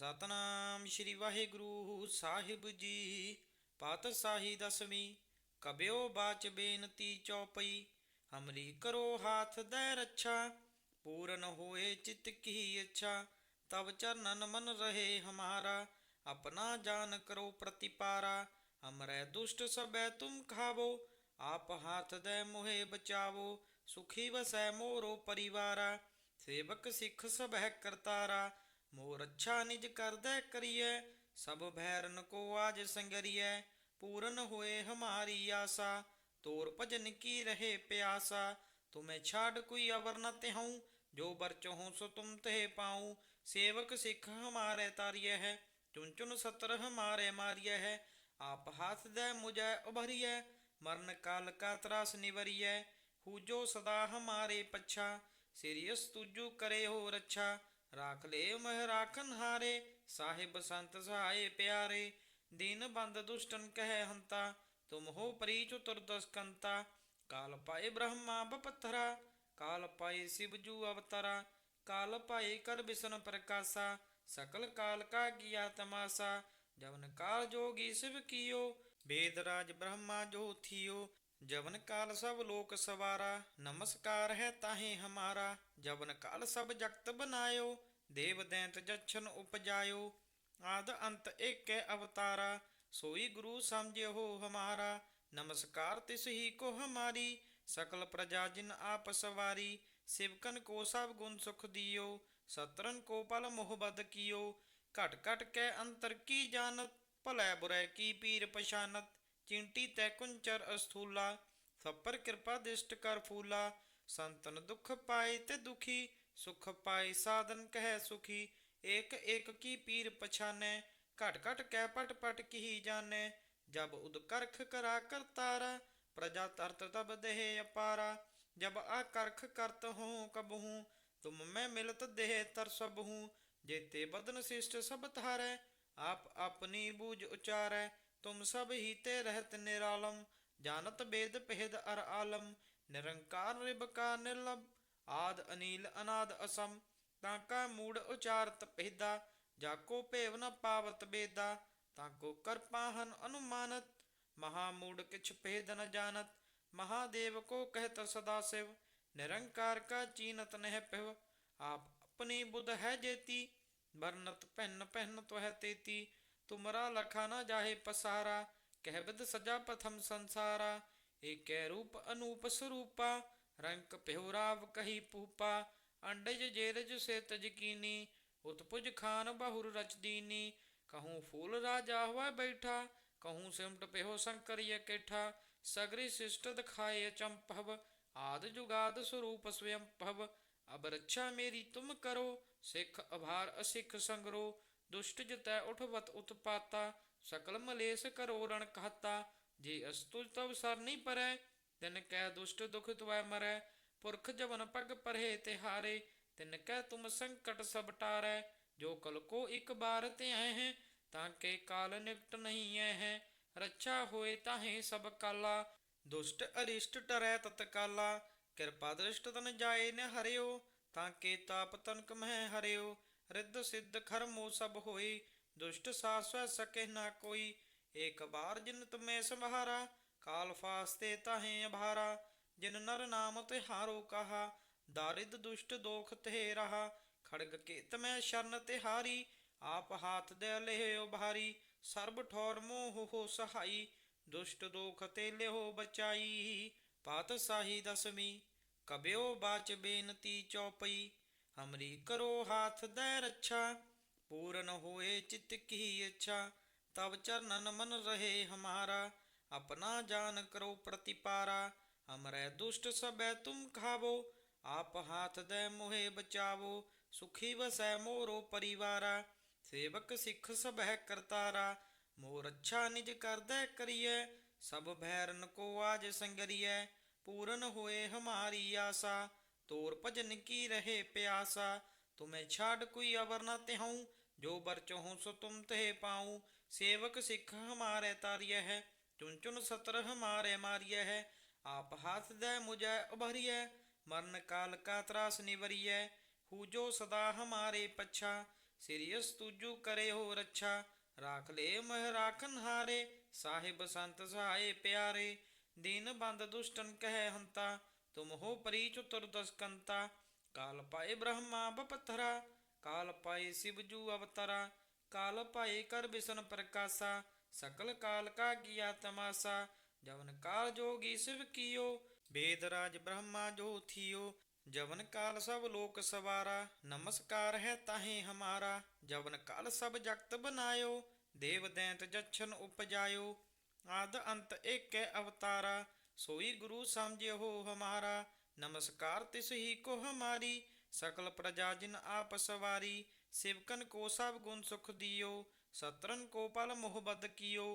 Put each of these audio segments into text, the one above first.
ਸਤਨਾਮ ਸ਼੍ਰੀ ਵਾਹਿਗੁਰੂ ਸਾਹਿਬ ਜੀ। ਪਾਤਸ਼ਾਹੀ ਦਸਵੀਂ, ਕਬਿਓ ਬਾਚ ਬੇਨਤੀ ਚੌਪਈ ਹਮਰੀ ਕਰੋ ਹਾਥ ਦੇ ਰੱਛਾ, ਪੂਰਨ ਹੋਏ ਚਿਤ ਕੀ ਇੱਛਾ ਤਬ ਚਰਨਨ ਮਨ ਰਹੇ ਹਮਾਰਾ, ਆਪਣਾ ਜਾਨ ਕਰੋ ਪ੍ਰਤਿਪਾਰਾ, ਹਮਰੇ ਦੁਸ਼ਟ ਸਬੈ ਤੁਮ ਖਾਵੋ, ਆਪ ਹਾਥ ਦੇ ਮੋਹਿ ਬਚਾਵੋ, ਸੁਖੀ ਵਸੈ ਮੋਰੋ ਪਰਿਵਾਰਾ, ਸੇਵਕ ਸਿੱਖ ਸਭੈ ਕਰਤਾਰਾ ਮੋਰ ਅੱਛਾ ਨਿਜ ਕਰਦੈ ਕਰੀਐ, ਸਭ ਭੈਰਨ ਕੋ ਆਜ ਸੰਗਰੀਐ, ਪੂਰਨ ਹੋਏ ਹਮਾਰੀ ਆਸਾ, ਤੋਰ ਭਜਨ ਕੀ ਰਹੇ ਪਿਆਸਾ, ਤੁਮੇ ਛਾੜ ਕੋਈ ਅਵਰ ਨ ਤਿਹਉ, ਜੋ ਬਰ ਸੋ ਤੁਮ ਤੇ ਪਾਉ, ਸੇਵਕ ਸਿੱਖ ਹਮਾਰੇ ਤਾਰੀਐ ਹੈ ਚੁਨ ਚੁਨ ਸਤਰ ਹਮਾਰੇ ਮਾਰੀਐ ਹੈ, ਆਪ ਹਾਥ ਦੇ ਮੁਝੈ ਉਭਰੀਐ, ਮਰਨ ਕਾਲ ਕਾ ਤਰਾਸ ਨਿਵਰੀਐ, ਹੂਜੋ ਸਦਾ ਹਮਾਰੇ ਪੱਛਾ ਸਿਰਿਯਸ ਤੁਜੂ ਕਰੇ ਹੋ ਰੱਛਾ ਰਾਖ ਲੇ ਮਹਿ ਰਾਖਨ ਹਾਰੇ, ਸਾਹਿਬ ਸੰਤ ਸਹਾਏ ਪਿਆਰੇ, ਦੀਨ ਬੰਦ ਦੁਸ਼ਟਨ ਕਹਿ ਹੰਤਾ, ਤੁਮ ਹੋ ਪਰੀ ਚਤੁਰਦਸ ਕੰਤਾ ਕਾਲ ਪਾਏ ਬ੍ਰਹਮਾ ਬਪਤਰਾ, ਕਾਲ ਪਾਏ ਸਿਵ ਜੂ ਅਵਤਰਾ, ਕਾਲ ਪਾਏ ਕਰ ਬਿਸ਼ਨ ਪ੍ਰਕਾਸ਼ਾ, ਸਕਲ ਕਾਲ ਕਾ ਕੀਆ ਤਮਾਸਾ, ਜਵਨ ਕਾਲ ਜੋਗੀ ਸਿਵ ਕੀਓ, ਵੇਦ ਰਾਜ ਬ੍ਰਹਮਾ ਜੋ ਥੀਓ, ਜਵਨ ਕਾਲ ਸਭ ਲੋਕ ਸਵਾਰਾ, ਨਮਸਕਾਰ ਹੈ ਤਾਹੇ ਹਮਾਰਾ, ਜਵਨ ਕਾਲ ਸਭ ਜਗਤ ਬਨਾਇਓ ਦੇਵ ਦੈਂਤ ਜਛਨ ਉਪਜਾਇਓ, ਆਦ ਅੰਤ ਏਕੈ ਅਵਤਾਰਾ, ਸੋਈ ਗੁਰੂ ਸਮਝਿਓ ਹਮਾਰਾ, ਨਮਸਕਾਰ ਤਿਸ ਹੀ ਕੋ ਹਮਾਰੀ, ਸਕਲ ਪ੍ਰਜਾ ਜਿਨ ਆਪ ਸਵਾਰੀ, ਸਿਵਕਨ ਕੋ ਸਭ ਗੁਣ ਸੁਖ ਦਿਓ, ਸਤਰਨ ਕੋ ਪਲ ਮੁਹਬਦ ਕੀਓ, ਘਟ ਘਟ ਕੈ ਅੰਤਰ ਕੀ ਜਾਣਤ, ਭਲੇ ਬੁਰੇ ਕੀ ਪੀਰ ਪਛਾਨਤ, ਚਿੰਟੀ ਤੈ ਕੁੰਚਰ ਅਸਥੂਲਾ, ਸਪਰ ਕਿਰਪਾ ਦਿਸ਼ਟ ਕਰ ਫੂਲਾ, ਸੰਤਨ ਦੁਖ ਪਾਏ ਤੇ ਦੁਖੀ ਸੁਖ ਪਾਈ ਸਾਧਨ ਕਹਿ ਸੁਖੀ, ਏਕ ਏਕ ਕੀ ਪੀਰ ਪਛਾਨੈ, ਘਟ ਘਟ ਕਹਿ ਪਟ ਪਟ ਕੀ ਜਾਣੈ, ਜਬ ਉਦ ਕਰਖ ਕਰਾ ਕਰਤਾਰਾ, ਪ੍ਰਜਾ ਤਰਤ ਤਬ ਦੇਹ ਅਪਾਰਾ, ਜਬ ਆ ਕਰਖ ਕਰਤ ਹੂੰ ਕਬਹੂ, ਤੁਮ ਮੈਂ ਮਿਲਤ ਦੇਹ ਤਰ ਸਬਹੂ ਜੇਤੇ ਬਦਨ ਸਿਸ਼ਟ ਸਭ ਧਾਰੈ, ਆਪ ਆਪਣੀ ਬੂਝ ਉਚਾਰੈ, ਤੁਮ ਸਭ ਹੀ ਤੇ ਰਹਿਤ ਨਿਰਾਲਮ, ਜਾਣਤ ਬੇਦ ਪਹਿਦ ਅਰ ਆਲਮ, ਨਿਰੰਕਾਰ ਰਿਬਕਾ ਨਿਰਲਭ ਆਦ ਅਨੀਲ ਅਨਾਦ ਅਸਮ, ਤਾਂ ਕਾ ਮੂੜ ਉਚਾਰਤ ਪਹਿਦਾ ਜਾਕੋ ਭੇਵ ਨ ਪਾਵਤ ਬੇਦਾ, ਤਾਂ ਕੋ ਕਰਪਾਹਨ ਅਨੁਮਾਨਤ, ਮਹਾ ਮੂੜ ਕਿਛ ਭੇਦ ਨ ਜਾਣਤ, ਮਹਾਦੇਵ ਕੋ ਕਹਿਤ ਸਦਾ ਸਿਵ, ਨਿਰੰਕਾਰ ਕਾ ਚੀਨਤ ਨਹਿ ਪਿਵ ਆਪ ਆਪਣੀ ਬੁੱਧ ਹੈ ਜੇਤੀ, ਵਰਨਤ ਪਹਿਨ ਪਹਿਨ ਤਵਹਿ ਤੇਤੀ, ਤੁਮਰਾ ਲਖਾ ਨ ਜਾਹੇ ਪਸਾਰਾ, ਕਹਿ ਬਿਦ ਸਜਾ ਪਥਮ ਸੰਸਾਰਾ, ਏਕੈ ਰੂਪ ਅਨੂਪ ਸਰੂਪਾ ਰੰਕ ਪਿਹੁ ਰਾਵ ਕਹੀ ਪੂਪਾ, ਅੰਡਜ ਜੇਰਜ ਸੇ ਤਜਕੀਨੀ ਉਤਪੁਜ ਖਾਨ ਬਹੁਰ ਰਚ ਦੀਨੀ ਕਹੂੰ ਫੂਲ ਰਾਜਾ ਹੋਇ ਬੈਠਾ, ਕਹੂੰ ਸਿਮਟ ਪਿਹੁ ਸੰਕਰਿය ਕੇਠਾ, ਸਗਰੀ ਸਿਸ਼ਟ ਦਿਖਾਏ ਚੰਪਵ ਆਦ ਜੁਗਾਦ ਸਰੂਪ ਸਵਯੰ ਭਵ ਅਬ ਰੱਛਾ ਮੇਰੀ ਤੁਮ ਕਰੋ, ਸਿੱਖ ਅਭਾਰ ਅਸਿੱਖ ਸੰਗਰੋ, ਦੁਸ਼ਟ ਜਤੈ ਉਠਵਤ ਉਤਪਾਤਾ, ਸਕਲ ਮਲੇਸ ਕਰੋ ਰਣ ਕਹਤਾ, ਜੇ ਅਸਤੁਜ ਤਵ ਸਰ ਨਹੀਂ ਪਰੈ ਤਿਨ ਕਹਿ ਦੁਸ਼ਟ ਦੁਖ ਤੁਵੈ ਮਰੈ, ਪੁਰਖ ਜਵਨ ਪਗ ਪਰਹੇ ਤੇ ਹਾਰੇ, ਤਿਨ ਕੈ ਤੁਮ ਸੰਕਟ ਸਭ ਟਾਰੈ, ਜੋ ਕਲ ਕੋ ਇੱਕ ਬਾਰ ਤੇ ਆਏ ਹੈ, ਤਾਂ ਕੇ ਕਾਲ ਨਿਕਟ ਨਹੀਂ ਐ ਹੈ, ਰੱਛਾ ਹੋਏ ਤਾਹੇ ਸਭ ਕਾਲਾ। ਦੁਸ਼ਟ ਅਰਿਸ਼ਟ ਟਰੈ ਤਤਕਾਲਾ ਕਿਰਪਾ ਦ੍ਰਿਸ਼ਟ ਤਨ ਜਾਏ ਨ ਹਰਿਓ, ਤਾਂ ਕੇ ਤਾਪ ਤਨਕ ਮਹਿ ਹਰਿਓ, ਰਿੱਧ ਸਿੱਧ ਖਰਮੋ ਸਭ ਹੋਈ ਦੁਸ਼ਟ ਸਾਸਵੈ ਸਕੇ ਨਾ ਕੋਈ, ਏਕ ਬਾਰ ਜਿਨ ਤੁਮੇ ਸੰਭਾਰਾ ਕਾਲ ਫਾਸਤੇ ਤਹੇ ਅਭਾਰਾ, ਜਿਨ ਨਰ ਨਾਮ ਤੇ ਹਾਰੋ ਕਹਾ, ਦਾਰਿਦ ਦੁਸ਼ਟ ਦੋਖ ਤੇ ਰਹਾ, ਖੜਗ ਕੇ ਤਮੈ ਸ਼ਰਨ ਤੇ ਹਾਰੀ ਆਪ ਹਾਥ ਦੇ ਲਿਓ ਭਾਰੀ ਸਰਬ ਠੌਰ ਮੋਹ ਹੋ ਸਹਾਈ, ਦੁਸ਼ਟ ਦੋਖ ਤੇ ਲਿਓ ਬਚਾਈ, ਪਾਤ ਸਾਹੀ ਦਸਵੀਂ ਕਬਿਓ ਬਾਚ ਬੇਨਤੀ ਚੌਪਈ ਹਮਰੀ ਕਰੋ ਹਾਥ ਦੇ ਰੱਛਾ, ਪੂਰਨ ਹੋਏ ਚਿਤ ਕੀ ਇੱਛਾ ਤਬ ਚਰਨਨ ਮਨ ਰਹੇ ਹਮਾਰਾ ਆਪਣਾ ਜਾਨ ਕਰੋ ਪ੍ਰਤਿਪਾਰਾ ਹਮਰੇ ਦੁਸ਼ਟ ਸਬੈ ਤੁਮ ਖਾਵੋ ਆਪ ਹਾਥ ਦੇ ਮੋਹਿ ਬਚਾਵੋ ਸੁਖੀ ਵਸੈ ਮੋਰੋ ਪਰਿਵਾਰਾ ਸੇਵਕ ਸਿੱਖ ਸਭੈ ਕਰਤਾਰਾ ਮੋਰ ਅੱਛਾ ਨਿਜ ਕਰਦੈ ਕਰੀਐ ਸਭ ਭੈਰਨ ਕੋ ਆਜ ਸੰਗਰੀਐ ਪੂਰਨ ਹੋਏ ਹਮਾਰੀ ਆਸਾ ਤੋਰ ਭਜਨ ਕੀ ਰਹੇ ਪਿਆਸਾ ਤੁਮੇ ਛਾੜ ਕੋਈ ਅਵਰ ਨ ਤਿਹਉ ਜੋ ਬਰ ਚਹਉ ਸੋ ਤੁਮ ਤੇ ਪਾਉ ਸੇਵਕ ਸਿੱਖ ਹਮਾਰੇ ਤਾਰੀਐ ਹੈ ਚੁਨ ਚੁਨ ਸਤਰ ਹਮਾਰੇ ਮਾਰੀਐ ਹੈ, ਆਪ ਹਾਥ ਦੇ ਮੁਝੈ ਉਭਰੀਐ, ਮਰਨ ਕਾਲ ਕਾ ਤਰਾਸ ਨਿਵਰੀਐ, ਹੂਜੋ ਸਦਾ ਹਮਾਰੇ ਪੱਛਾ ਸਿਰਿਯਸ ਤੁਜੂ ਕਰੇ ਹੋ ਰੱਛਾ, ਰਾਖ ਲੈ ਮਹਿ ਰਾਖਨ ਹਾਰੇ, ਸਾਹਿਬ ਸੰਤ ਸਹਾਏ ਪਿਆਰੇ, ਦੀਨ ਬੰਦ ਦੁਸ਼ਟਨ ਕਹਿ ਹੰਤਾ, ਤੁਮ ਹੋ ਪਰੀ ਚਤੁਰ ਦਸਕੰਤਾ, ਕਾਲ ਪਾਏ ਬ੍ਰਹਮਾ ਬਪਤਰਾ ਕਾਲ ਪਾਏ ਸਿਵਜੂ ਅਵਤਰਾ, ਕਾਲ ਪਾਏ ਕਰ ਬਿਸ਼ਨ ਪ੍ਰਕਾਸ਼ਾ ਸਕਲ ਕਾਲ ਕਾ ਕੀਆ ਤਮਾਸਾ ਜਵਨ ਕਾਲ ਜੋਗੀ ਸਿਵ ਕੀਓ ਵੇਦ ਰਾਜ ਬ੍ਰਹਮਾ ਜੋ ਥੀਓ, ਜਵਨ ਕਾਲ ਸਭ ਲੋਕ ਸਵਾਰਾ, ਨਮਸਕਾਰ ਹੈ ਤਾਹੇ ਹਮਾਰਾ, ਜਵਨ ਕਾਲ ਸਭ ਜਗਤ ਬਨਾਇਓ, ਦੇਵ ਦੈਂਤ ਜਛਨ ਉਪਜਾਇਓ, ਆਦ ਅੰਤ ਏਕੈ ਅਵਤਾਰਾ, ਸੋਈ ਗੁਰੂ ਸਮਝਿਓ ਹਮਾਰਾ, ਨਮਸਕਾਰ ਤਿਸ ਹੀ ਕੋ ਹਮਾਰੀ, ਸਕਲ ਪ੍ਰਜਾ ਜਿਨ ਆਪ ਸਵਾਰੀ ਸਿਵਕਨ ਕੋ ਸਭ ਗੁਣ ਸੁਖ ਦਿਓ ਸਤਰਨ ਕੋ ਪਲ ਮੁਹਬਤ ਕੀਓ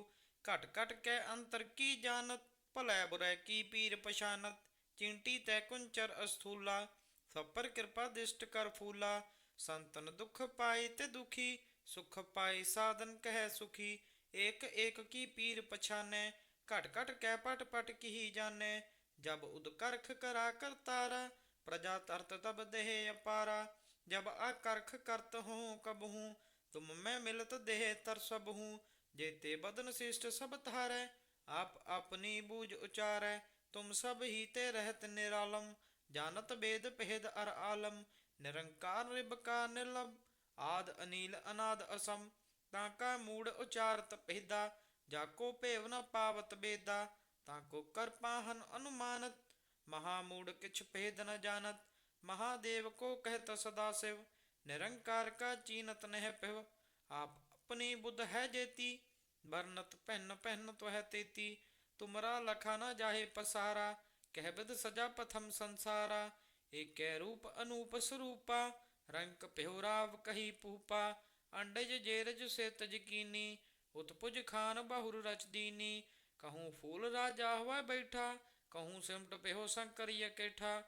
ਘਟ ਘਟ ਕੈ ਅੰਤਰ ਕੀ ਜਾਣਤ ਭਲੇ ਬੁਰੇ ਕੀ ਪੀਰ ਪਛਾਨਤ ਚਿੰਟੀ ਤੈ ਕੁੰਚਰ ਅਸਥੂਲਾ ਸਭ ਪਰ ਕਿਰਪਾ ਦਿਸ਼ਟ ਕਰ ਫੂਲਾ ਸੰਤਨ ਦੁਖ ਪਾਏ ਤੇ ਦੁਖੀ ਸੁਖ ਪਾਏ ਸਾਧਨ ਕਹਿ ਸੁਖੀ ਏਕ ਏਕ ਕੀ ਪੀਰ ਪਛਾਨੈ ਘਟ ਘਟ ਕੈ ਪਟ ਪਟ ਕੀ ਜਾਣੈ ਜਬ ਉਦ ਕਰਖ ਕਰਾ ਕਰਤਾਰਾ ਪ੍ਰਜਾ ਤਰਤ ਤਬ ਦੇਹ ਅਪਾਰਾ ਜਬ ਆਕਰਖ ਕਰਤ ਹੂੰ ਕਬਹੂ ਤੁਮ ਮੈਂ ਮਿਲਤ ਦੇਹ ਤਰਸਬਹੂ ਜੇਤੇ ਬਦਨ ਸਿਸ਼ਟ ਸਭ ਧਾਰੈ, ਆਪ ਆਪਣੀ ਬੂਝ ਉਚਾਰੈ, ਤੁਮ ਸਭ ਹੀ ਤੇ ਰਹਿਤ ਨਿਰਾਲਮ, ਜਾਣਤ ਬੇਦ ਪਹਿਦ ਅਰ ਆਲਮ, ਨਿਰੰਕਾਰ ਰਿਬਕਾ ਨਿਰਲਭ, ਆਦ ਅਨੀਲ ਅਨਾਦ ਅਸਮ, ਤਾਂ ਕਾ ਮੂੜ ਉਚਾਰਤ ਪਹਿਦਾ ਜਾਕੋ ਭੇਵ ਨ ਪਾਵਤ ਬੇਦਾ, ਤਾਂ ਕੋ ਕਰ ਪਾਹਨ ਅਨੁਮਾਨਤ, ਮਹਾ ਮੂੜ ਕਿਛ ਭੇਦ ਨ ਜਾਣਤ, ਮਹਾਦੇਵ ਕੋ ਕਹਿਤ ਸਦਾ ਸਿਵ ਨਿਰੰਕਾਰ ਕਾ ਚੀਨਤ ਨਹਿ ਪਿਵ, ਆਪ ਆਪਣੀ ਬੁੱਧ ਹੈ ਜੇਤੀ, ਵਰਨਤ ਪਹਿਨ ਪਹਿਨ ਤੋਹਿ ਤੇਤੀ, ਤੁਮਰਾ ਲਖਾ ਨ ਜਾਹੇ ਪਸਾਰਾ, ਕਹਿ ਬਿਦ ਸਜਾ ਪਥਮ ਸੰਸਾਰਾ, ਏਕੈ ਰੂਪ ਅਨੂਪ ਸਰੂਪਾ, ਰੰਕ ਪਿਉ ਰਾਵ ਕਹੀ ਪੂਪਾ, ਅੰਡਜ ਜੇਰਜ ਸਿਤ ਜਕੀਨੀ ਉਤਪੁਜ ਖਾਨ ਬਹੁਰ ਰਚ ਦੀਨੀ, ਕਹੂੰ ਫੂਲ ਰਾਜਾ ਹੋਇ ਬੈਠਾ, ਕਹੂੰ ਸਿਮਟ ਪਿਓ ਸੰਕਰੀय ਕੇਠਾ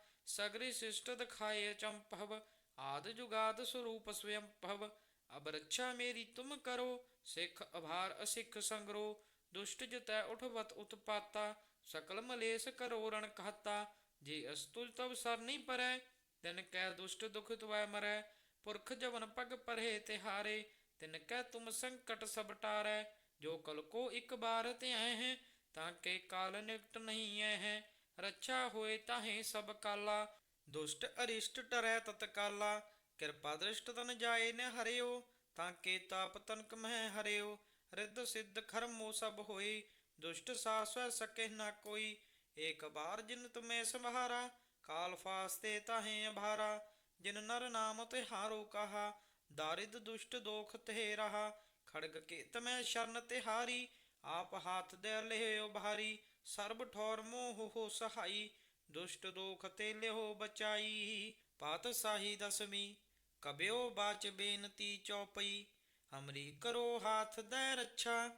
ਸਗਰੀ ਆਦ ਜੁਗਾਦ ਸਰੂਪ ਸਵਯੰ ਭਵ, ਅਬ ਰੱਛਾ ਮੇਰੀ ਤੁਮ ਕਰੋ, ਸਿੱਖ ਅਭਾਰ ਅਸਿੱਖ ਸੰਗਰੋ, ਦੁਸ਼ਟ ਜਤੈ ਉਠਵਤ ਉਤਪਾਤਾ, ਸਕਲ ਮਲੇਸ ਕਰੋ ਰਣ ਕਹਤਾ, ਜੇ ਅਸਤੁਲ ਤਵ ਸਰ ਨਹੀਂ ਪਰੈ, ਤਿਨ ਕੈ ਦੁਸ਼ਟ ਦੁਖ ਤੁਵੈ ਮਰੈ, ਪੁਰਖ ਜਵਨ ਪਗ ਪਰਹੇ ਤੇ ਹਾਰੇ ਤਿਨ ਕੈ ਤੁਮ ਸੰਕਟ ਸਭ ਟਾਰੈ, ਜੋ ਕਲ ਕੋ ਇੱਕ ਬਾਰ ਤੇ ਆਏ ਹੈ, ਤਾਂ ਕੇ ਕਾਲ ਨਿਕਟ ਨਹੀਂ ਐ ਹੈ, ਰੱਛਾ ਹੋਏ ਤਾਹੇ ਸਭ ਕਾਲਾ ਦੁਸ਼ਟ ਅਰਿਸ਼ਟ ਟਰੈ ਤਤਕਾਲਾ ਕਿਰਪਾ ਦ੍ਰਿਸ਼ਟ ਤਨ ਜਾਏ ਨ ਹਰਿਓ, ਤਾਂ ਕੇ ਤਾਪ ਤਨਕ ਮਹਿ ਹਰਿਓ, ਰਿੱਧ ਸਿੱਧ ਖਰਮੋ ਸਭ ਹੋਈ, ਦੁਸ਼ਟ ਸਾਸਵੈ ਸਕੇ ਨਾ ਕੋਈ, ਏਕ ਬਾਰ ਜਿਨ ਤੁਮੇ ਸੰਭਾਰਾ, ਕਾਲ ਫਾਸਤੇ ਤਾਹੇ ਅਭਾਰਾ, ਜਿਨ ਨਰ ਨਾਮ ਤੇ ਹਾਰੋ ਕਹਾ, ਦਾਰਿਦ ਦੁਸ਼ਟ ਦੋਖ ਤੇ ਰਹਾ ਖੜਗ ਕੇ ਤਮੈ ਸ਼ਰਨ ਤੇ ਹਾਰੀ ਆਪ ਹਾਥ ਦੇ ਲਿਓ ਭਾਰੀ ਸਰਬ ਠੌਰ ਮੋਹ ਹੋ ਸਹਾਈ ਦੁਸ਼ਟ ਦੋਖ ਤੇ ਲਿਓ ਬਚਾਈ, ਪਾਤ ਸਾਹੀ ਦਸਮੀ ਕਬਿਓ ਬਾਚ ਬੇਨਤੀ ਚੌਪਈ, ਹਮਰੀ ਕਰੋ ਹਾਥ ਦੇ ਰੱਛਾ,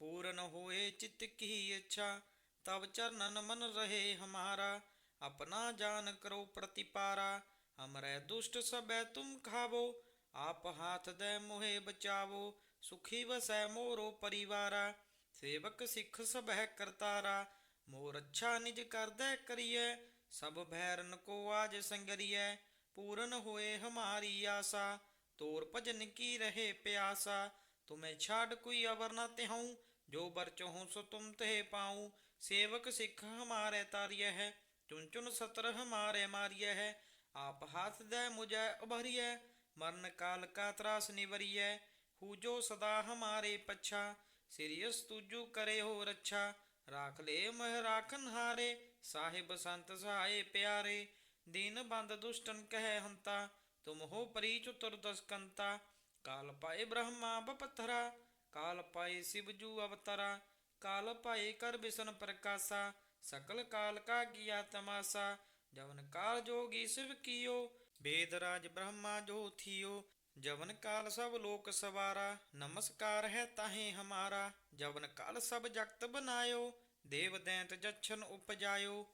ਪੂਰਨ ਹੋਏ ਚਿਤ ਕੀ ਇੱਛਾ ਤਬ ਚਰਨਨ ਮਨ ਰਹੇ ਹਮਾਰਾ, ਆਪਣਾ ਜਾਨ ਕਰੋ ਪ੍ਰਤਿਪਾਰਾ, ਹਮਰੇ ਦੁਸ਼ਟ ਸਬੈ ਤੁਮ ਖਾਵੋ, ਆਪ ਹਾਥ ਦੇ ਮੋਹਿ ਬਚਾਵੋ, ਸੁਖੀ ਵਸੈ ਮੋਰੋ ਪਰਿਵਾਰਾ, ਸੇਵਕ ਸਿੱਖ ਸਭੈ ਕਰਤਾਰਾ ਮੋਰ ਅੱਛਾ ਨਿਜ ਕਰਦੈ ਕਰੀਐ, ਸਭ ਭੈਰਨ ਕੋ ਆਜ ਸੰਗਰੀਐ, ਪੂਰਨ ਹੋਏ ਹਮਾਰੀ ਆਸਾ, ਤੋਰ ਭਜਨ ਕੀ ਰਹੇ ਪਿਆਸਾ, ਤੁਮੇ ਛਾੜ ਕੋਈ ਅਵਰ ਨ ਤਿਹਉ, ਜੋ ਬਰ ਸੋ ਤੁਮ ਤੇ ਪਾਉ, ਸੇਵਕ ਸਿੱਖ ਹਮਾਰੇ ਤਾਰਿਐ ਹੈ ਚੁਨ ਚੁਨ ਸਤਰ ਹਮਾਰੇ ਮਾਰਿਐ ਹੈ, ਆਪ ਹਾਥ ਦੇ ਮੁਝੈ ਉਭਰੀਐ, ਮਰਨ ਕਾਲ ਕਾ ਤਰਾਸ ਨਿਵਰੀਐ, ਹੂਜੋ ਸਦਾ ਹਮਾਰੇ ਪੱਛਾ ਸਿਰਿਯਸ ਤੁਜੂ ਕਰੇ ਹੋ ਰੱਛਾ ਰਾਖ ਲੈ ਮਹਿ ਰਾਖਨ ਹਾਰੇ। ਸਾਹਿਬ ਸੰਤ ਸਹਾਏ ਪਿਆਰੇ, ਦੀਨ ਬੰਦ ਦੁਸ਼ਟਨ ਕਹਿ ਹੰਤਾ। ਤੁਮ ਹੋ ਪਰੀ ਚਤੁਰ ਦਸਕੰਤਾ। ਕਾਲ ਪਾਏ ਬ੍ਰਹਮਾ ਬਪਤਰਾ ਕਾਲ ਪਾਏ ਸਿਵ ਜੂ ਅਵਤਰਾ। ਕਾਲ ਪਾਏ ਕਰ ਬਿਸ਼ਨ ਪ੍ਰਕਾਸ਼ਾ, ਸਕਲ ਕਾਲ ਕਾ ਕੀਆ ਤਮਾਸਾ। ਜਵਨ ਕਾਲ ਜੋਗੀ ਸਿਵ ਕੀਓ ਵੇਦ ਰਾਜ ਬ੍ਰਹਮਾ ਜੋ ਥੀਓ। ਜਵਨ ਕਾਲ ਸਭ ਲੋਕ ਸਵਾਰਾ, ਨਮਸਕਾਰ ਹੈ ਤਾਹੇ ਹਮਾਰਾ। ਜਵਨ ਕਾਲ ਸਭ ਜਗਤ ਬਨਾਇਓ, ਦੇਵ ਦੈਂਤ ਜਛਨ ਉਪਜਾਇਓ।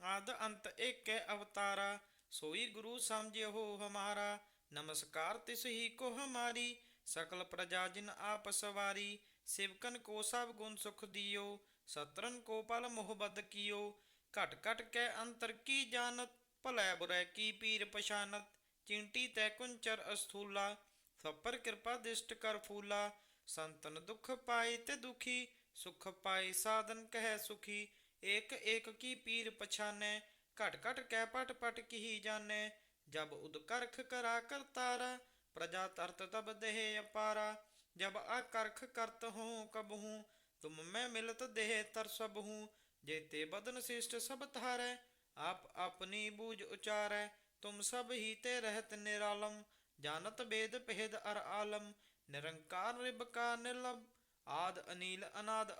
ਆਦ ਅੰਤ ਏਕੈ ਅਵਤਾਰਾ, ਸੋਈ ਗੁਰੂ ਸਮਝਿਓ ਹਮਾਰਾ। ਨਮਸਕਾਰ ਤਿਸ ਹੀ ਕੋ ਹਮਾਰੀ, ਸਕਲ ਪ੍ਰਜਾ ਜਿਨ ਆਪ ਸਵਾਰੀ। ਸਿਵਕਨ ਕੋ ਸਭ ਗੁਣ ਸੁਖ ਦਿਓ ਸਤਰਨ ਕੋ ਪਲ ਮੁਹਬਤ ਕੀਓ। ਘਟ ਘਟ ਕੈ ਅੰਤਰ ਕੀ ਜਾਣਤ, ਭਲੇ ਬੁਰੇ ਕੀ ਪੀਰ ਪਛਾਨਤ। ਚਿੰਟੀ ਤੈ ਕੁੰਚਰ ਅਸਥੂਲਾ ਸਭ ਪਰ ਕਿਰਪਾ ਦਿਸ਼ਟ ਕਰ ਫੂਲਾ ਸੰਤਨ ਦੁਖ ਪਾਏ ਤੇ ਦੁਖੀ ਸੁਖ ਪਾਏ ਸਾਧਨ ਕਹਿ ਸੁਖੀ ਏਕ ਏਕ ਕੀ ਪੀਰ ਪਛਾਨੈ ਘਟ ਘਟ ਕਹਿ ਪਟ ਪਟ ਕੀ ਜਾਣੈ ਜਬ ਉਦ ਕਰਖ ਕਰਾ ਕਰਤਾਰਾ ਪ੍ਰਜਾ ਤਰਤ ਤਬ ਦੇਹ ਅਪਾਰਾ ਜਬ ਆਕਰਖ ਕਰਤ ਹੂੰ ਕਬਹੂ ਤੁਮ ਮੈਂ ਮਿਲਤ ਦੇਹ ਤਰ ਸਭ ਹੂੰ ਜੇਤੇ ਬਦਨ ਸਿਸ਼ਟ ਸਭ ਧਾਰੈ ਆਪ ਆਪਣੀ ਬੂਝ ਉਚਾਰੈ ਤੁਮ ਸਭ ਹੀ ਤੇ ਰਹਿਤ ਨਿਰਾਲਮ, ਜਾਣਤ ਬੇਦ ਭੇਦ ਅਰ ਆਲਮ, ਨਿਰੰਕਾਰ ਨਿਰਭਕਾ ਨਿਰਲਭ, ਆਦ ਅਨੀਲ ਅਨਾਦ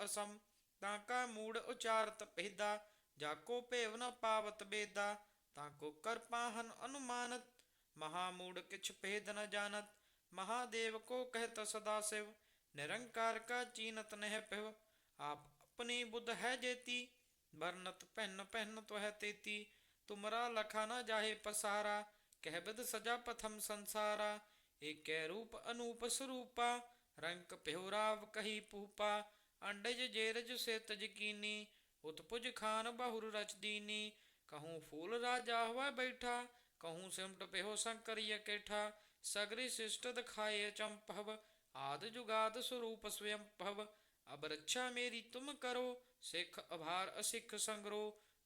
ਤਾਂ ਕਾ ਮੂੜ ਉਚਾਰਤ ਭੇਦਾ ਜਾਕੋ ਭੇਵ ਨ ਪਾਵਤ ਬੇਦਾ, ਤਾਂ ਕੋ ਕਰ ਪਾਹਨ ਅਨੁਮਾਨਤ, ਮਹਾ ਮੂੜ ਕਿਛ ਭੇਦ ਨ ਜਾਣਤ, ਮਹਾਦੇਵ ਕੋ ਕਹਿਤ ਸਦਾ ਸਿਵ, ਨਿਰੰਕਾਰ ਕਾ ਚੀਨਤ ਨਹਿ ਪਿਵ ਆਪ ਆਪਣੀ ਬੁੱਧ ਹੈ ਜੇਤੀ, ਵਰਨਤ ਪਹਿਨ ਪਹਿਨ ਹੈ ਤੇਤੀ ਤੁਮਰਾ ਲਖਾ ਨ ਜਾਹੇ ਪਸਾਰਾ ਕਹਿ ਬਿਦ ਸਜਾ ਪਥਮ ਸੰਸਾਰਾ ਏਕੈ ਰੂਪ ਅਨੂਪ ਸਰੂਪਾ ਰੰਕ ਪਿਹੁ ਰਾਵ ਕਹੀ ਪੂਪਾ ਅੰਡਜ ਜੇਰਜ ਸਿਤ ਜਕੀਨੀ ਉਤਪੁਜ ਖਾਨ ਬਹੁਰ ਰਚ ਦੀਨੀ ਕਹੂੰ ਫੂਲ ਰਾਜਾ ਹੋਇ ਬੈਠਾ ਕਹੂੰ ਸਿਮਟ ਪਿਹੁ ਸੰਕਰੀय ਕੇਠਾ ਸਗਰੀ ਸਿਸ਼ਟ ਦਿਖਾਏ ਚੰਪਵ ਆਦ ਜੁਗਾਦ ਸਰੂਪ ਸਵਯੰ ਭਵ ਅਬ ਰੱਛਾ ਮੇਰੀ ਤੁਮ ਕਰੋ ਸਿੱਖ ਅਭਾਰ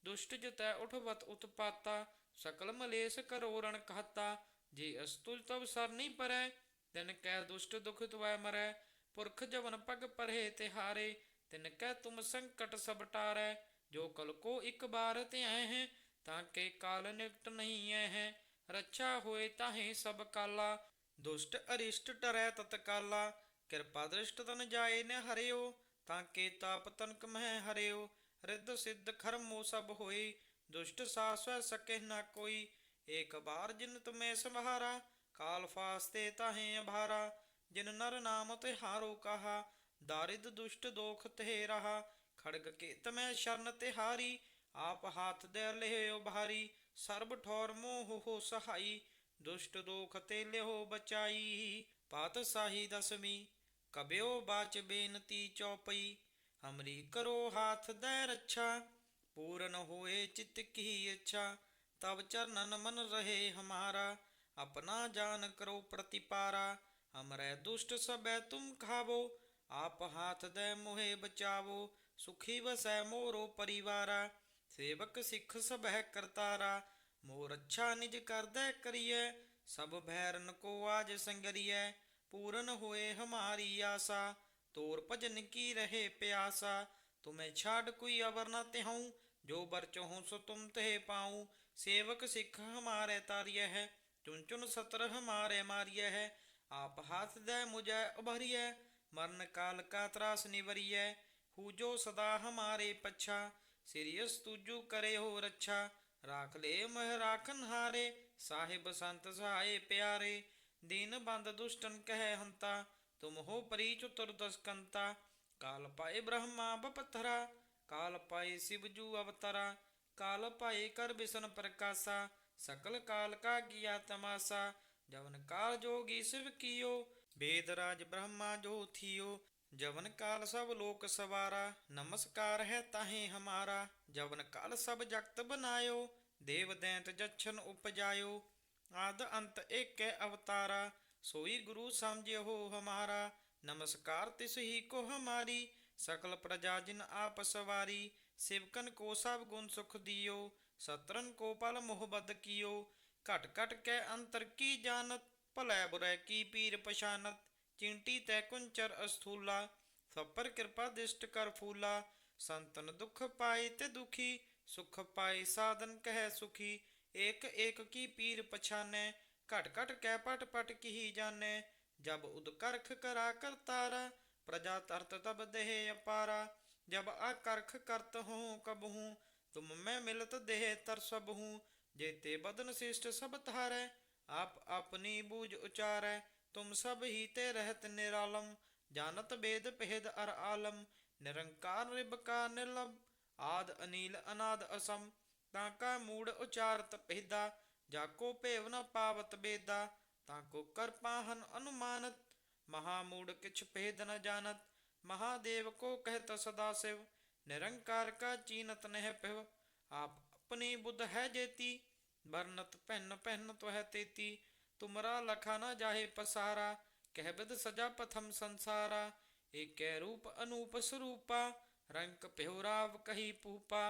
ਅਸਿੱਖ ਸੰਗਰੋ ਦੁਸ਼ਟ ਜਤੈ ਉਠਵਤ ਉਤਪਾਤਾ, ਸਕਲ ਮਲੇਸ ਕਰੋ ਰਣ ਕਹਤਾ, ਜੇ ਅਸਤੁਲ ਤਬ ਸਰ ਨਹੀਂ ਪਰੈ, ਤਿਨ ਕੈ ਦੁਸ਼ਟ ਦੁਖ ਤੁਵੈ ਮਰੈ, ਪੁਰਖ ਜਵਨ ਪਗ ਪਰਹੇ ਤੇ ਹਾਰੇ ਤਿਨ ਕੈ ਤੁਮ ਸੰਕਟ ਸਭ ਟਾਰੈ, ਜੋ ਕਲ ਕੋ ਇੱਕ ਬਾਰ ਤੇ ਆਏ ਹੈ, ਤਾਂ ਕੇ ਕਾਲ ਨਿਕਟ ਨਹੀਂ ਐ ਹੈ, ਰੱਛਾ ਹੋਏ ਤਾਹੇ ਸਭ ਕਾਲਾ, ਦੁਸ਼ਟ ਅਰਿਸ਼ਟ ਟਰੈ ਤਤਕਾਲਾ, ਕਿਰਪਾ ਦ੍ਰਿਸ਼ਟ ਤਨ ਜਾਏ ਨ ਹਰਿਓ, ਤਾਂ ਕੇ ਤਾਪ ਤਨਕ ਮਹਿ ਹਰਿਓ ਰਿੱਧ ਸਿੱਧ ਖਰਮੋ ਸਭ ਹੋਈ, ਦੁਸ਼ਟ ਸਾਸਵੈ ਸਕੇ ਨਾ ਕੋਈ। ਏਕ ਬਾਰ ਜਿਨ ਤੁਮੇ ਸੰਭਾਰਾ ਕਾਲ ਫਾਸਤੇ ਤਾਹੇ ਅਭਾਰਾ। ਜਿਨ ਨਰ ਨਾਮ ਤੇ ਹਾਰੋ ਕਹਾ, ਦਾਰਿਦ ਦੁਸ਼ਟ ਦੋਖ ਤੇ ਰਹਾ। ਖੜਗ ਕੇ ਤਮੈ ਸ਼ਰਨ ਤੇ ਹਾਰੀ ਆਪ ਹਾਥ ਦੇ ਲਿਓ ਭਾਰੀ ਸਰਬ ਠੌਰ ਮੋਹ ਹੋ ਸਹਾਈ, ਦੁਸ਼ਟ ਦੋਖ ਤੇ ਲਿਓ ਬਚਾਈ। ਪਾਤ ਸਾਹੀ ਦਸਮੀ ਕਬਿਓ ਬਾਚ ਬੇਨਤੀ ਚੌਪਈ। ਹਮਰੀ ਕਰੋ ਹਾਥ ਦੇ ਰੱਛਾ, ਪੂਰਨ ਹੋਏ ਚਿਤ ਕੀ ਇੱਛਾ ਤਬ ਚਰਨਨ ਮਨ ਰਹੇ ਹਮਾਰਾ, ਆਪਣਾ ਜਾਨ ਕਰੋ ਪ੍ਰਤਿਪਾਰਾ, ਹਮਰੇ ਦੁਸ਼ਟ ਸਬੈ ਤੁਮ ਖਾਵੋ, ਆਪ ਹਾਥ ਦੇ ਮੋਹਿ ਬਚਾਵੋ, ਸੁਖੀ ਵਸੈ ਮੋਰੋ ਪਰਿਵਾਰਾ, ਸੇਵਕ ਸਿੱਖ ਸਭੈ ਕਰਤਾਰਾ, ਮੋਰ ਅੱਛਾ ਨਿਜ ਕਰਦੈ ਕਰੀਐ, ਸਭ ਭੈਰਨ ਕੋ ਆਜ ਸੰਗਰੀਐ, ਪੂਰਨ ਹੋਏ ਹਮਾਰੀ ਆਸਾ ਤੋਰ ਭਜਨ ਕੀ ਰਹੇ ਪਿਆਸਾ? ਤੁਮੇ ਛਾੜ ਕੋਈ ਅਵਰ ਨ ਤਿਹਉ, ਜੋ ਬਰ ਚਹਉ ਸੋ ਤੁਮ ਤੇ ਪਾਉ। ਸੇਵਕ ਸਿੱਖ ਹਮਾਰੇ ਤਾਰਿਐ ਹੈ ਚੁਨ ਚੁਨ ਸਤਰ ਹਮਾਰੇ ਮਾਰਿਐ ਹੈ। ਆਪ ਹਾਥ ਦੇ ਮੁਝੈ ਉਭਰੀਐ, ਮਰਨ ਕਾਲ ਕਾ ਤਰਾਸ ਨਿਵਰੀਐ। ਹੂਜੋ ਸਦਾ ਹਮਾਰੇ ਪੱਛਾ ਸਿਰਿਯਸ ਤੁਜੂ ਕਰੇ ਹੋ ਰੱਛਾ। ਰਾਖ ਲੈ ਮਹਿ ਰਾਖਨ ਹਾਰੇ, ਸਾਹਿਬ ਸੰਤ ਸਹਾਏ ਪਿਆਰੇ। ਦੀਨ ਬੰਦ ਦੁਸ਼ਟਨ ਕਹਿ ਹੰਤਾ ਤੁਮ ਹੋ ਪਰੀ ਚਤੁਰ ਦਸਕੰਤਾ ਕਾਲ ਪਾਏ ਬ੍ਰਹਮਾ ਬਪਤਰਾ, ਕਾਲ ਪਾਏ ਸਿਵਜੂ ਅਵਤਰਾ, ਕਾਲ ਪਾਏ ਕਰ ਬਿਸ਼ਨ ਪ੍ਰਕਾਸ਼ਾ, ਸਕਲ ਕਾਲ ਕਾ ਕੀਆ ਤਮਾਸਾ, ਜਵਨ ਕਾਲ ਜੋਗੀ ਸਿਵ ਕੀਓ, ਵੇਦ ਰਾਜ ਬ੍ਰਹਮਾ ਜੋ ਥੀਓ, ਜਵਨ ਕਾਲ ਸਭ ਲੋਕ ਸਵਾਰਾ, ਨਮਸਕਾਰ ਹੈ ਤਾਹੇ ਹਮਾਰਾ, ਜਵਨ ਕਾਲ ਸਭ ਜਗਤ ਬਨਾਇਓ, ਦੇਵ ਦੈਂਤ ਜਛਨ ਉਪਜਾਇਓ, ਆਦ ਅੰਤ ਏਕੈ ਅਵਤਾਰਾ ਸੋਈ ਗੁਰੂ ਸਮਝਿਓ ਹਮਾਰਾ, ਨਮਸਕਾਰ ਤਿਸ ਹੀ ਕੋ ਹਮਾਰੀ, ਸਕਲ ਪ੍ਰਜਾ ਜਿਨ ਆਪ ਸਵਾਰੀ, ਸਿਵਕਨ ਕੋ ਸਭ ਗੁਣ ਸੁਖ ਦਿਓ ਸਤਰਨ ਕੋ ਪਲ ਮੁਹਬਤ ਘਟ ਘਟ ਕੈ ਅੰਤਰ ਕੀ ਜਾਣਤ, ਭਲੇ ਬੁਰੇ ਕੀ ਪੀਰ ਪਛਾਨਤ, ਚਿੰਟੀ ਤੈ ਕੁੰਚਰ ਅਸਥੂਲਾ ਸਭ ਕਿਰਪਾ ਦਿਸ਼ਟ ਕਰ ਫੂਲਾ, ਸੰਤਨ ਦੁਖ ਪਾਏ ਤੇ ਦੁਖੀ, ਸੁਖ ਪਾਏ ਸਾਧਨ ਕਹਿ ਸੁਖੀ, ਏਕ ਏਕ ਕੀ ਪੀਰ ਪਛਾਨੈ ਘਟ ਘਟ ਕਹਿ ਪਟ ਪਟ ਕੀ ਜਾਣੈ, ਜਬ ਉਦ ਕਰਖ ਕਰਾ ਕਰਤਾਰਾ ਪ੍ਰਜਾ ਤਰਤ ਤਬ ਦੇਹ ਅਪਾਰਾ, ਜਬ ਆਕਰਖ ਕਰਤ ਹੂੰ ਕਬਹੂ ਤੁਮ ਮੈਂ ਮਿਲਤ ਦੇਹ ਤਰ ਸਭ ਹੂੰ ਜੇਤੇ ਬਦਨ ਸਿਸ਼ਟ ਸਭ ਧਾਰੈ, ਆਪ ਆਪਣੀ ਬੂਝ ਉਚਾਰੈ, ਤੁਮ ਸਭ ਹੀ ਤੇ ਰਹਿਤ ਨਿਰਾਲਮ, ਜਾਣਤ ਬੇਦ ਭੇਦ ਅਰ ਆਲਮ, ਨਿਰੰਕਾਰ ਨਿਰਭਕਾ ਨਿਰਲਭ, ਆਦ ਅਨੀਲ ਅਨਾਦ ਅਸਮ, ਤਾਂ ਕਾ ਮੂੜ ਉਚਾਰਤ ਜਾ ਕੋ ਭੇਵ ਨ ਪਾਵਤ ਬੇਦਾ, ਤਾਂ ਕੋ ਕਰ ਪਾਹਨ ਅਨੁਮਾਨਤ। ਮਹਾ ਮੂੜ ਕਿਛ ਭੇਦ ਨ ਜਾਣਤ, ਮਹਾਦੇਵ ਕੋ ਕਹਿਤ ਸਦਾ ਸਿਵ। ਨਿਰੰਕਾਰ ਕਾ ਚੀਨਤ ਨਹਿ ਪਿਵ ਆਪ ਆਪਣੀ ਬੁੱਧ ਹੈ ਜੇਤੀ। ਵਰਨਤ ਪਹਿਨ ਪਹਿਨ ਤੋਹਿ ਤੇਤੀ, ਤੁਮਰਾ ਲਖਾ ਨ ਜਾਹੇ ਪਸਾਰਾ। ਕਹਿ ਸਜਾ ਪਥਮ ਸੰਸਾਰਾ, ਏਕੈ ਰੂਪ ਅਨੂਪ ਸਰੂਪਾ। ਰੰਕ ਪਿਹੁ ਰਾਵ ਕਹੀ ਪੂਪਾ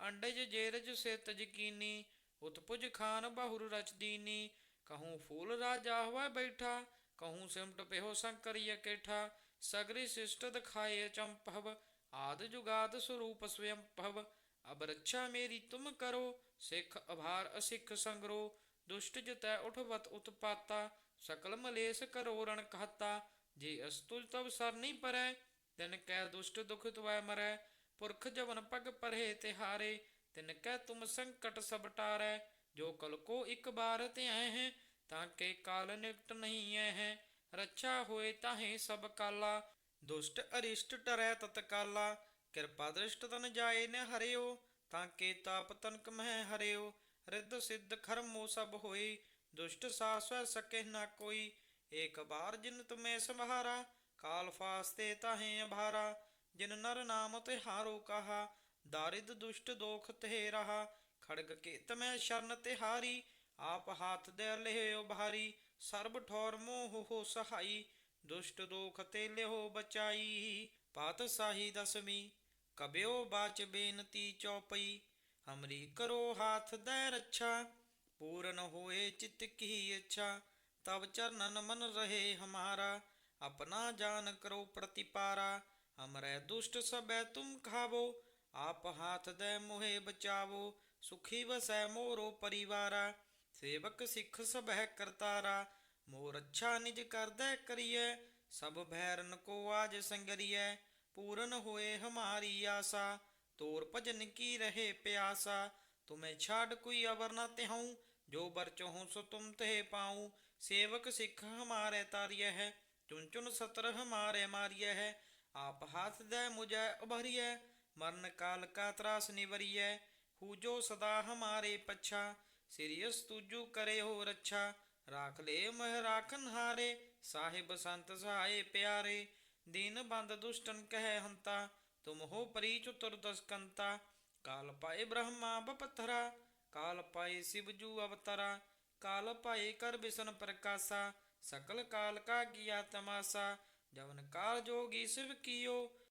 ਅੰਡਜ ਜੇਰਜ ਸਿਤ ਜਕੀਨੀ ਉਤਪੁਜ ਖਾਨ ਬਹੁਰ ਰਚ ਦੀਨੀ ਕਹੂੰ ਫੂਲ ਰਾਜਾ ਹੋਇ ਬੈਠਾ, ਕਹੂੰ ਸਿਮਟ ਪਿਹੁ ਸੰਕਰ ਕੇਠਾ ਸਗਰੀ ਸਿਸ਼ਟ ਦਿਖਾਏ ਚੰਪਵ, ਆਦ ਜੁਗਾਦ ਸਰੂਪ ਸਵਯੰ ਭਵ ਅਬ ਰੱਛਾ ਮੇਰੀ ਤੁਮ ਕਰੋ, ਸਿੱਖ ਅਭਾਰ ਅਸਿੱਖ ਸੰਗਰੋ, ਦੁਸ਼ਟ ਜਤੈ ਉਠਵਤ ਉਤਪਾਤਾ, ਸਕਲ ਮਲੇਸ ਕਰੋ ਰਣ ਕਹਤਾ, ਜੇ ਅਸਤੁਲ ਤਵ ਸਰ ਨਹੀਂ ਪਰੈ, ਤਿਨ ਕੈ ਦੁਸ਼ਟ ਦੁਖ ਤੁਵੈ ਮਰੈ, ਪੁਰਖ ਜਵਨ ਪਗ ਪਰਹੇ ਤਿਹਾਰੇ ਤਿਨ ਕੈ ਤੁਮ ਸੰਕਟ ਸਭ ਟਾਰੈ, ਜੋ ਕਲ ਕੋ ਇੱਕ ਬਾਰ ਧਿਆ ਹੈ, ਤਾਂ ਕੇ ਕਾਲ ਨਿਕਟ ਨਹੀਂ ਐ ਹੈ। ਰੱਛਾ ਹੋਏ ਤਾਹੇ ਸਭ ਕਾਲਾ, ਦੁਸ਼ਟ ਅਰਿਸ਼ਟ ਟਰੈ ਤਤਕਾਲਾ ਕਿਰਪਾ ਦ੍ਰਿਸ਼ਟ ਤਨ ਜਾਏ ਨ ਹਰਿਓ, ਤਾਂ ਕੇ ਤਾਪ ਤਨਕ ਮਹਿ ਹਰਿਓ। ਰਿੱਧ ਸਿੱਧ ਖਰਮੋ ਸਭ ਹੋਈ ਦੁਸ਼ਟ ਸਾਸਵੈ ਸਕੇ ਨਾ ਕੋਈ। ਏਕ ਬਾਰ ਜਿਨ ਤੁਮੇ ਸੰਭਾਰਾ ਕਾਲ ਫਾਸਤੇ ਤਾਹੇ ਅਭਾਰਾ। ਜਿਨ ਨਰ ਨਾਮ ਤੇ ਹਾਰੋ ਕਹਾ ਦਾਰਿਦ ਦੁਸ਼ਟ ਦੋਖ ਤੇ ਰਹਾ ਖੜਗ ਕੇ ਤਮੈ ਸ਼ਰਨ ਤੇ ਹਾਰੀ ਆਪ ਹਾਥ ਦੇ ਲਿਓ ਭਾਰੀ ਸਰਬ ਠੌਰ ਮੋਹ ਹੋ ਸਹਾਈ ਦੁਸ਼ਟ ਦੋਖ ਤੇ ਲਿਓ ਬਚਾਈ ਪਾਤ ਸਾਹੀ ਦਸਮੀ ਕਬਿਓ ਬਾਚ ਬੇਨਤੀ ਚੌਪਈ ਹਮਰੀ ਕਰੋ ਹਾਥ ਦੇ ਰੱਛਾ ਪੂਰਨ ਹੋਏ ਚਿਤ ਕੀ ਇੱਛਾ ਤਬ ਚਰਨਨ ਮਨ ਰਹੇ ਹਮਾਰਾ ਆਪਣਾ ਜਾਨ ਕਰੋ ਪ੍ਰਤਿਪਾਰਾ ਹਮਰੇ ਦੁਸ਼ਟ ਸਬੈ ਤੁਮ ਖਾਵੋ ਆਪ ਹਾਥ ਦੇ ਮੋਹਿ ਬਚਾਵੋ, ਸੁਖੀ ਵਸੈ ਮੋਰੋ ਪਰਿਵਾਰਾ, ਸੇਵਕ ਸਿੱਖ ਸਭੈ ਕਰਤਾਰਾ, ਮੋਰ ਅੱਛਾ ਨਿਜ ਕਰਦੈ ਕਰੀਐ, ਸਭ ਭੈਰਨ ਕੋ ਆਜ ਸੰਗਰੀਐ, ਪੂਰਨ ਹੋਏ ਹਮਾਰੀ ਆਸਾ, ਤੋਰ ਭਜਨ ਕੀ ਰਹੇ ਪਿਆਸਾ, ਤੁਮੇ ਛਾੜ ਕੋਈ ਅਵਰ ਨ ਤਿਹਉ, ਜੋ ਬਰ ਚਹਉ ਸੋ ਤੁਮ ਤੇ ਪਾਉ, ਸੇਵਕ ਸਿੱਖ ਹਮਾਰੇ ਤਾਰਿਐ ਹੈ ਚੁਨ ਚੁਨ ਸਤਰ ਹਮਾਰੇ ਮਾਰਿਐ ਹੈ, ਆਪ ਹਾਥ ਦੇ ਮੁਝੈ ਉਭਰੀਐ ਮਰਨ ਕਾਲ ਕਾ ਤਰਾਸ ਨਿਵਰੀਐ ਹੂਜੋ ਸਦਾ ਹਮਾਰੇ ਪੱਛਾ ਸਿਰਿਯਸ ਤੁਜੂ ਕਰੇ ਹੋ ਰੱਛਾ। ਰਾਖ ਲੈ ਮਹਿ ਰਾਖਨ ਹਾਰੇ, ਸਾਹਿਬ ਸੰਤ ਸਹਾਏ ਪਿਆਰੇ। ਦੀਨ ਬੰਦ ਦੁਸ਼ਟਨ ਕਹਿ ਹੰਤਾ, ਤੁਮ ਹੋ ਪਰੀ ਚਤੁਰਦਸ ਕੰਤਾ ਕਾਲ ਪਾਏ ਬ੍ਰਹਮਾ ਬਪਥਰਾ, ਕਾਲ ਪਾਏ ਸਿਵਜੂ ਅਵਤਰਾ। ਕਾਲ ਪਾਏ ਕਰ ਬਿਸ਼ਨ ਪ੍ਰਕਾਸ਼ਾ, ਸਕਲ ਕਾਲ ਕਾ ਗਿਆ ਤਮਾਸਾ। ਜਵਨ ਕਾਲ ਜੋਗੀ ਸਿਵ ਕੀਓ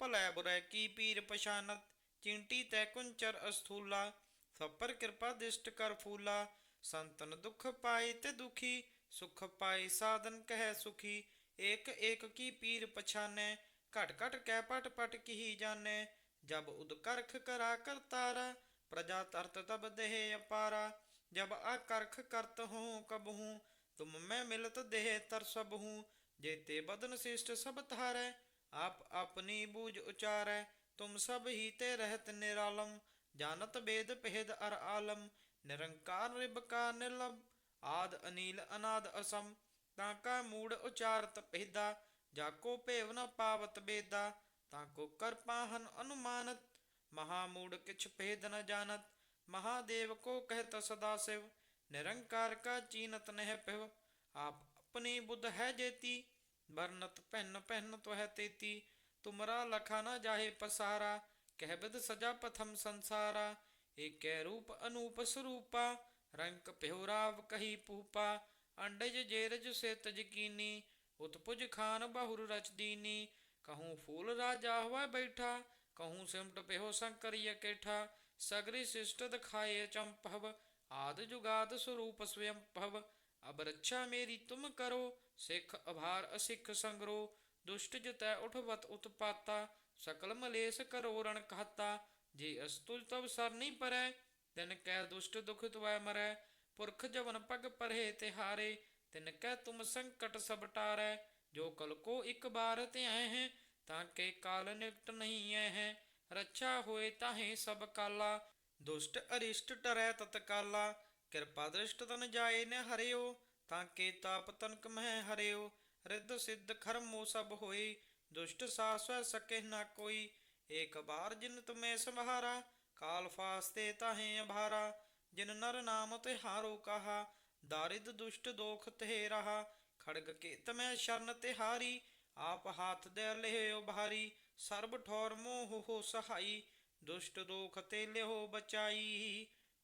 ਭਲੇ ਬੁਰੇ ਕੀ ਪੀਰ ਪਛਾਨਤ, ਚਿੰਟੀ ਤੈ ਕੁੰਚਰ ਅਸਥੂਲਾ। ਸਪਰ ਕਿਰਪਾ ਦਿਸ਼ਟ ਕਰ ਫੂਲਾ, ਸੰਤਨ ਦੁਖ ਪਾਏ ਤੇ ਦੁਖੀ, ਸੁਖ ਪਾਏ ਸਾਧਨ ਕਹਿ ਸੁਖੀ। ਏਕ ਏਕ ਕੀ ਪੀਰ ਪਛਾਨੈ, ਘਟ ਘਟ ਕੈ ਪਟ ਪਟ ਕੀ ਜਾਣੈ। ਜਬ ਉਦ ਕਰਖ ਕਰਾ ਕਰਤਾਰਾ ਪ੍ਰਜਾ ਤਰਤ ਤਬ ਦੇਹ ਅਪਾਰਾ। ਜਬ ਆ ਕਰਖ ਕਰਤ ਹੂੰ ਕਬਹੂ ਤੁਮ ਮੈਂ ਮਿਲਤ ਦੇਹ ਤਰ ਸਭ ਹੂੰ। ਜੇਤੇ ਬਦਨ ਸਿਸ਼ਟ ਸਭ ਧਾਰੈ ਆਪ ਆਪਣੀ ਬੂਝ ਉਚਾਰੈ, ਤੁਮ ਸਭ ਹੀ ਤੇ ਰਹਿਤ ਨਿਰਾਲਮ, ਜਾਣਤ ਬੇਦ ਭੇਦ ਅਰ ਆਲਮ, ਨਿਰੰਕਾਰ ਰਿਬਕਾ ਨਿਰਲਭ, ਆਦ ਅਨੀਲ ਅਨਾਦ ਅਸਮ, ਤਾਂ ਕਾ ਮੂੜ ਉਚਾਰਤ ਭੇਦਾ ਜਾਕੋ ਭੇਵ ਨ ਪਾਵਤ ਬੇਦਾ, ਤਾਂ ਕੋ ਕਰ ਪਾਹਨ ਅਨੁਮਾਨਤ, ਮਹਾ ਮੂੜ ਕਿਛ ਭੇਦ ਨ ਜਾਣਤ, ਮਹਾਦੇਵ ਕੋ ਕਹਿਤ ਸਦਾ ਸਿਵ, ਨਿਰੰਕਾਰ ਕਾ ਚੀਨਤ ਨਹਿ ਪਿਵ ਆਪ ਆਪਣੀ ਬੁੱਧ ਹੈ ਜੇਤੀ ਬਰਨਤ ਤੇਤੀ ਤੁਮਰਾ ਲਖਾ ਨ ਜਾਹੇ ਪਸਾਰਾ, ਕਹਿ ਬਿਦ ਸਜਾ ਪਥਮ ਸੰਸਾਰਾ, ਏਕੈ ਰੂਪ ਅਨੂਪ ਸਰੂਪਾ, ਰੰਕ ਪਿਹੁ ਰਾਵ ਕਹੀ ਪੂਪਾ, ਅੰਡਜ ਜੇਰਜ ਸਿਤ ਜਕੀਨੀ ਉਤਪੁਜ ਖਾਨ ਬਹੁਰ ਰਚ ਦੀਨੀ, ਕਹੂੰ ਫੂਲ ਰਾਜਾ ਹੋਇ ਬੈਠਾ, ਕਹੂੰ ਸਿਮਟ ਪਿਹੁ ਸੰਕਰੀय ਕੇਠਾ, ਸਗਰੀ ਸਿਸ਼ਟ ਦਿਖਾਏ ਚੰਪਵ, ਆਦ ਜੁਗਾਦ ਸਰੂਪ ਸਵਯੰ ਭਵ ਅਬ ਰੱਛਾ ਮੇਰੀ ਤੁਮ ਕਰੋ, ਸਿੱਖ ਅਭਾਰ ਅਸਿੱਖ ਸੰਗਰੋ, ਦੁਸ਼ਟ ਜਤੈ ਉਠਵਤ ਉਤਪਾਤਾ, ਸਕਲ ਮਲੇਸ ਕਰੋ ਰਣ ਕਹਤਾ, ਜੇ ਅਸਤੁਲ ਤਵ ਸਰ ਨਹੀਂ ਪਰੈ, ਤਿਨ ਕੈ ਦੁਸ਼ਟ ਦੁਖ ਤੁਵੈ ਮਰੈ, ਪੁਰਖ ਜਵਨ ਪਗ ਪਰਹੇ ਤਿਹਾਰੇ, ਤਿਨ ਕੈ ਤੁਮ ਸੰਕਟ ਸਭ ਟਾਰੈ, ਜੋ ਕਲ ਕੋ ਇੱਕ ਬਾਰ ਧਿਆ ਹੈ, ਤਾਂ ਕੇ ਕਾਲ ਨਿਕਟ ਨਹੀਂ ਐ ਹੈ, ਰੱਛਾ ਹੋਏ ਤਾਹੇ ਸਭ ਕਾਲਾ, ਦੁਸ਼ਟ ਅਰਿਸ਼ਟ ਟਰੈ ਤਤਕਾਲਾ ਕਿਰਪਾ ਦ੍ਰਿਸ਼ਟ ਤਨ ਜਾਏ ਨ ਹਰਿਓ, ਤਾਂ ਕੇ ਤਾਪ ਤਨਕ ਮਹਿ ਹਰਿਓ। ਰਿੱਧ ਸਿੱਧ ਖਰਮੋ ਸਭ ਹੋਈ ਦੁਸ਼ਟ ਸਾਸਵੈ ਸਕਹਿ ਨਾ ਕੋਈ। ਏਕ ਬਾਰ ਜਿਨ ਤੁਮੇ ਸੰਭਾਰਾ, ਕਾਲ ਫਾਸਤੇ ਤਾਹੇ ਅਭਾਰਾ। ਜਿਨ ਨਰ ਨਾਮ ਤਿਹਾਰੋ ਕਹਾ, ਦਾਰਿਦ ਦੁਸ਼ਟ ਦੋਖ ਤੇ ਰਹਾ ਖੜਗ ਕੇ ਤਮੈ ਸ਼ਰਨ ਤੇ ਹਾਰੀ ਆਪ ਹਾਥ ਦੇ ਲਿਓ ਭਾਰੀ ਸਰਬ ਠੌਰ ਮੋਹ ਹੋ ਸਹਾਈ, ਦੁਸ਼ਟ ਦੋਖ ਤੇ ਲਿਓ ਬਚਾਈ।